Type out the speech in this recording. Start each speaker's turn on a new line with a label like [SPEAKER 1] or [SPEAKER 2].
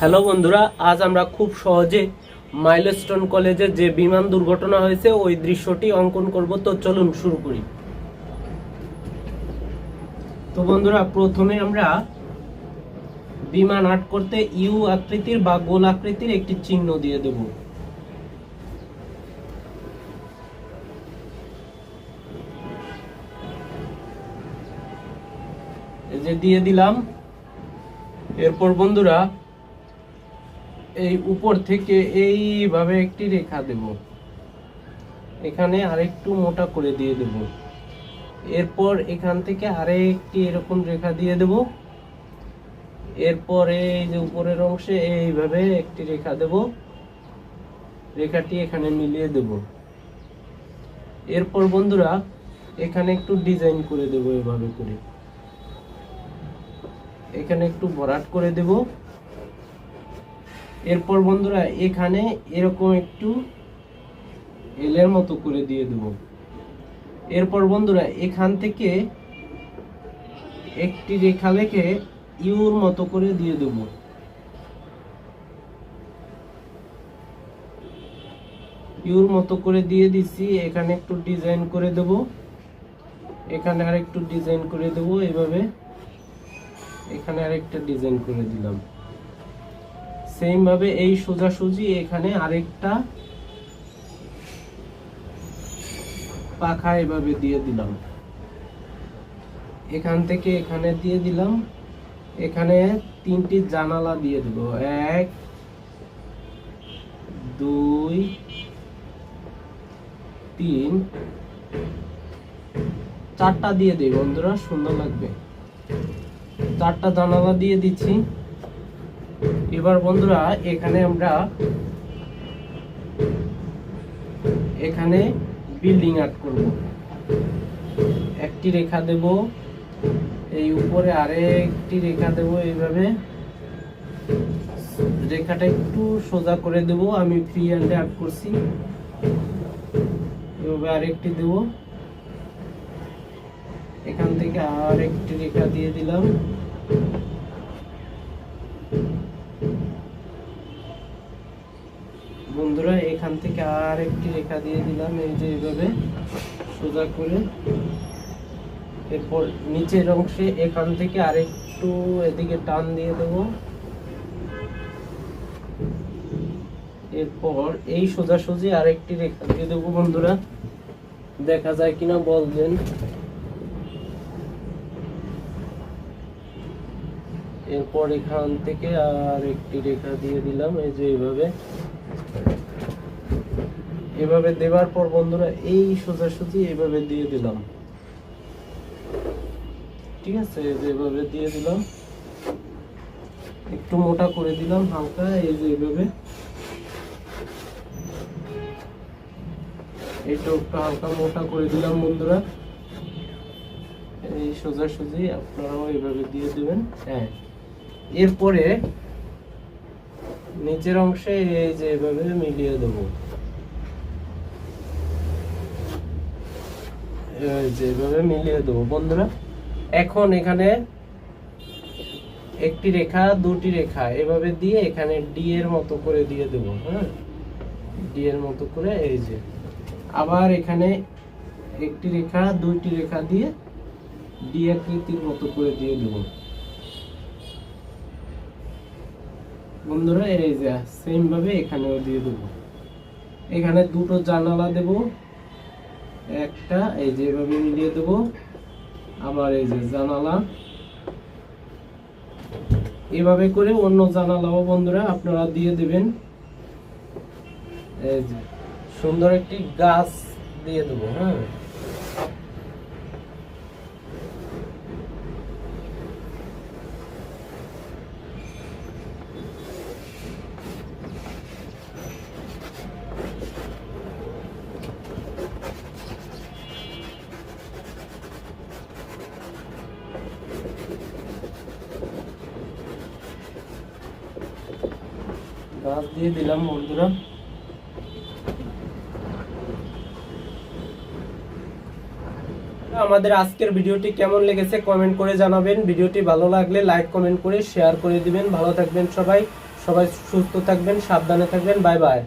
[SPEAKER 1] Hello বন্ধুরা, আজ আমরা খুব সহজে মাইলস্টোন কলেজে যে বিমান দুর্ঘটনা হয়েছে, ওই দৃশ্যটি অঙ্কন করব। তো চলুন শুরু করি। তো বন্ধুরা, প্রথমে আমরা বিমান আর্ট করতে ইউ আকৃতির বা গোল আকৃতির একটি চিহ্ন দিয়ে দেব। যে দিয়ে দিলাম। এরপর বন্ধুরা এই উপর থেকে এইভাবে একটি রেখা দেব। এখানে আরেকটু মোটা করে দিয়ে দেব। এরপর এখান থেকে আরেকটি এরকম রেখা দিয়ে দেব। এরপর এই যে উপরের অংশে এইভাবে একটি রেখা দেব। রেখাটি এখানে মিলিয়ে দেব। এরপর বন্ধুরা, এখানে একটু ডিজাইন করে দেব এভাবে করে। এখানে একটু ভরাট করে দেব। এরপর বন্ধুরা এখানে এরকম একটু এলের মতো করে দিয়ে দেব। এরপর বন্ধুরা এখান থেকে একটি রেখা লেখে ইউর মতো করে দিয়ে দেব। ইউর মতো করে দিয়ে দিছি, এখানে একটু ডিজাইন করে দেব। এখানে আর একটু ডিজাইন করে দেব, এইভাবে এখানে আরেকটা ডিজাইন করে দিলাম। সেম ভাবে এই সোজাসুজি এখানে আরেকটা পাখা এভাবে দিয়ে দিলাম। এখান থেকে এখানে দিয়ে দিলাম। এখানে তিনটি জানালা দিয়ে দেব। এক, দুই, তিন, চারটা দিয়ে দেই বন্ধুরা, সুন্দর লাগবে। চারটা জানালা দিয়ে দিচ্ছি। এবার বন্ধুরা, এখানে আমরা এখানে বিল্ডিং আর্ট করব। একটি রেখা দেব, এই উপরে আরেকটি রেখা দেব, এইভাবে। রেখাটা একটু সোজা করে দেব, আমি ফ্রি হ্যান্ডে আর্ট করছি। এভাবে আরেকটি দেব। এখান থেকে আর একটি রেখা দিয়ে দিলাম। বন্ধুরা, এখান থেকে আর একটি রেখা দিয়ে দিলাম, এই যে এইভাবে সোজা করে। এরপর নিচের অংশে এখান থেকে আরেকটু এদিকে টান দিয়ে দেব। এরপর এই সোজাসুজি আরেকটি রেখা দিয়ে দেবো বন্ধুরা। দেখা যায় কিনা, বলবেন। এরপর এখান থেকে আর একটি রেখা দিয়ে দিলাম, এই যে এইভাবে এভাবে দেওয়ার পর বন্ধুরা, এই সোজাসুজি এইভাবে দিয়ে দিলাম। ঠিক আছে এভাবে দিয়ে দিলাম। একটু মোটা করে দিলাম হালকা, এই যে এইভাবে এটা একটু হালকা মোটা করে দিলাম বন্ধুরা। এই সোজাসুজি আপনারাও এইভাবে দিয়ে দিবেন। হ্যাঁ। এরপরে নিচের অংশে এই যে এভাবে মিলিয়ে দেব। এই যে এভাবে মিলিয়ে দেবো, বন্ধুরা। এখন এখানে একটি রেখা, দুটি রেখা, এভাবে দিয়ে এখানে ডি এর মতো করে দিয়ে দেব হ্যাঁ? ডি এর মতো করে, এই যে। আবার এখানে একটি রেখা, দুইটি রেখা দিয়ে ডি আকৃতির মতো করে দিয়ে দেবো। বন্ধুরা, এই যে সেম ভাবে এখানেও দিয়ে দেবো। এখানে দুটো জানালা দেব, একটা এই যে এভাবে মিলিয়ে দেবো, আবার এই যে জানালা। এভাবে করে অন্য জানালাও বন্ধুরা আপনারা দিয়ে দেবেন। এই যে সুন্দর একটি গাছ দিয়ে দেবো হ্যাঁ। গাছ দিয়ে দিলাম বন্ধুরা। আমাদের আজকের ভিডিওটি কেমন লেগেছে কমেন্ট করে জানাবেন। ভিডিওটি ভালো লাগলে লাইক কমেন্ট করে শেয়ার করে দিবেন। ভালো থাকবেন সবাই। সবাই সুস্থ থাকবেন, সাবধানে থাকবেন। Bye bye